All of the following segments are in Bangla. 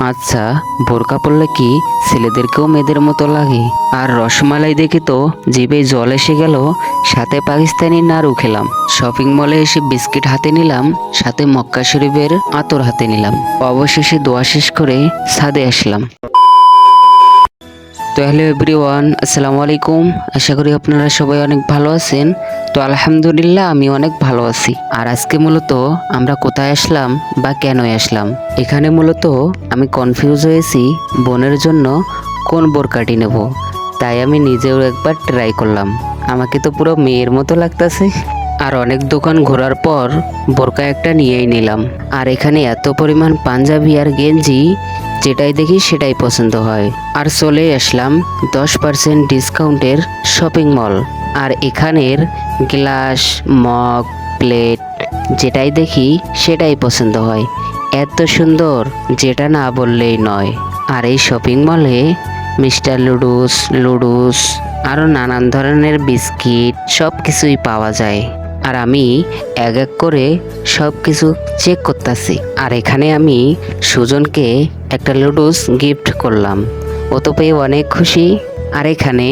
আচ্ছা বোরকা পরলে কি ছেলেদেরকেও মেয়েদের মতো লাগে? আর রসমালাই দেখে তো জিভে জল এসে গেল, সাথে পাকিস্তানি নাড়ু খেলাম। শপিং মলে এসে বিস্কিট হাতে নিলাম, সাথে মক্কা শরীফের আতর হাতে নিলাম। অবশেষে দোয়া শেষ করে ছাদে আসলাম। তো হ্যালো এভরিওয়ান, আসসালামু আলাইকুম। আশা করি আপনারা সবাই অনেক ভালো আছেন। তো আলহামদুলিল্লাহ আমি অনেক ভালো আছি। আর আজকে মূলত আমরা কোথায় আসলাম বা কেন আসলাম? এখানে মূলত আমি কনফিউজ হয়েছি বোনের জন্য কোন বোরকাটি নেব। তাই আমি নিজেও একবার ট্রাই করলাম। আমাকে তো পুরো মেয়ের মতো লাগতেছে। আর অনেক দোকান ঘোরার পর বোরকা একটা নিয়েই নিলাম। আর এখানে এত পরিমাণ পাঞ্জাবি আর গেঞ্জি যেটাই দেখি সেটাই পছন্দ হয়। আর চলে আসলাম দশ পার্সেন্ট ডিসকাউন্টের শপিং মল। আর এখানের গ্লাস, মগ, প্লেট যেটাই দেখি সেটাই পছন্দ হয়। এত সুন্দর যেটা না বললেই নয়। আর এই শপিং মলে মিস্টার লুডুস লুডুস আরও নানান ধরনের বিস্কিট সব কিছুই পাওয়া যায়। আর আমি এক এক করে সব কিছু চেক করতেছি। আর এখানে আমি সুজনকে একটা লুডুস গিফট করলাম। ও তো পেয়ে অনেক খুশি। আর এখানে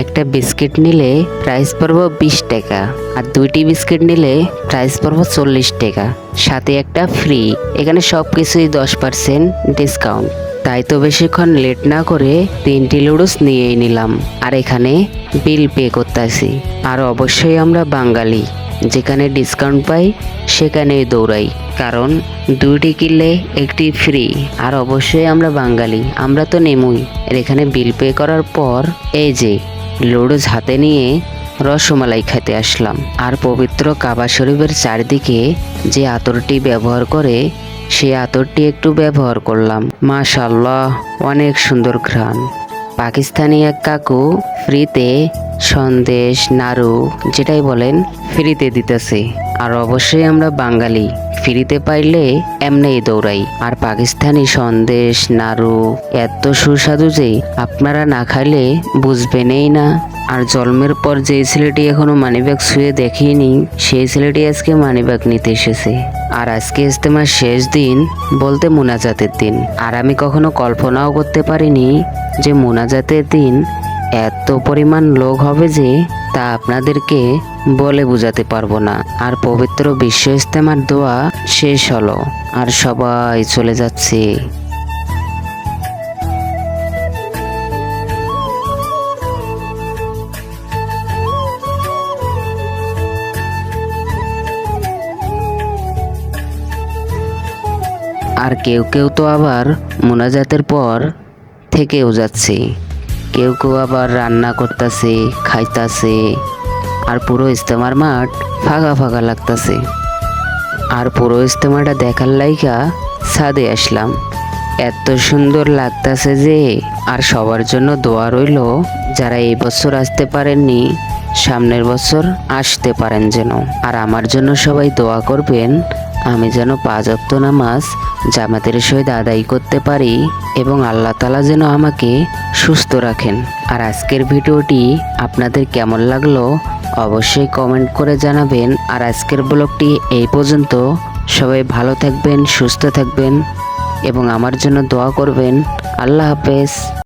একটা বিস্কিট নিলে প্রাইস পড়ব বিশ টাকা। আর দুইটি বিস্কিট নিলে প্রাইস পড়ব চল্লিশ টাকা। সাথে একটা ফ্রি এখানে সব কিছুই দশ পার্সেন্ট ডিসকাউন্ট তাই তো বেশিক্ষণ লেট না করে তিনটি লুডুস নিয়েই নিলাম। আর এখানে বিল পে করতেছি। আর অবশ্যই আমরা বাঙালি। যেখানে ডিসকাউন্ট পাই, সেখানেই দৌড়াই। কারণ দুইটি কিনলে একটি ফ্রি আর অবশ্যই আমরা বাঙালি, আমরা তো নেমুই। আর এখানে বিল পে করার পর, এই যে লুডুস হাতে নিয়ে রসমালাই খেতে আসলাম। আর পবিত্র কাবা শরীফের চারদিকে যে আতরটি ব্যবহার করে, সেই আতরটি একটু ব্যবহার করলাম। মাশাল্লাহ অনেক সুন্দর ঘ্রাণ। পাকিস্তানি এক কাকু ফ্রিতে সন্দেশ নাড়ু যেটাই বলেন, ফ্রিতে দিতেছে। আর অবশ্যই আমরা বাঙালি, ফ্রিতে পাইলে এমনিই দৌড়াই। আর পাকিস্তানি সন্দেশ নাড়ু এত সুস্বাদু যে আপনারা না খাইলে বুঝবেনই না। আর জন্মের পর যে ছেলেটি এখনও মানিব্যাগ শুয়ে দেখিনি, সেই ছেলেটি আজকে মানিব্যাগ নিতে এসেছে। আর আজকে ইস্তেমার শেষ দিন বলতে মোনাজাতের দিন। আর আমি কখনো কল্পনাও করতে পারিনি যে মোনাজাতের দিন এত পরিমাণ লোক হবে যে তা আপনাদেরকে বলে বোঝাতে পারব না। আর পবিত্র বিশ্ব ইস্তেমার দোয়া শেষ হলো আর সবাই চলে যাচ্ছে। আর কেউ কেউ তো আবার মোনাজাতের পর থেকেও যাচ্ছে। কেউ কেউ আবার রান্না করতেছে, খাইতাছে। আর পুরো ইস্তেমার মাঠ ফাঁকা ফাঁকা লাগতাছে। আর পুরো ইস্তেমাটা দেখার লাইকা ছাদে আসলাম। এত সুন্দর লাগতাছে যে, আর সবার জন্য দোয়া রইল, যারা এই বছর আসতে পারেননি, সামনের বছর আসতে পারেন যেন। আর আমার জন্য সবাই দোয়া করবেন আমি যেন পাঁচ নামাজ জামাতের সহিত আদায় করতে পারি এবং আল্লাহ তালা যেন আমাকে সুস্থ রাখেন। আর আজকের ভিডিওটি আপনাদের কেমন লাগল অবশ্যই কমেন্ট করে জানাবেন। আর আজকের ব্লগটি এই পর্যন্ত। সবাই ভালো থাকবেন, সুস্থ থাকবেন এবং আমার জন্য দোয়া করবেন। আল্লাহ হাফেজ।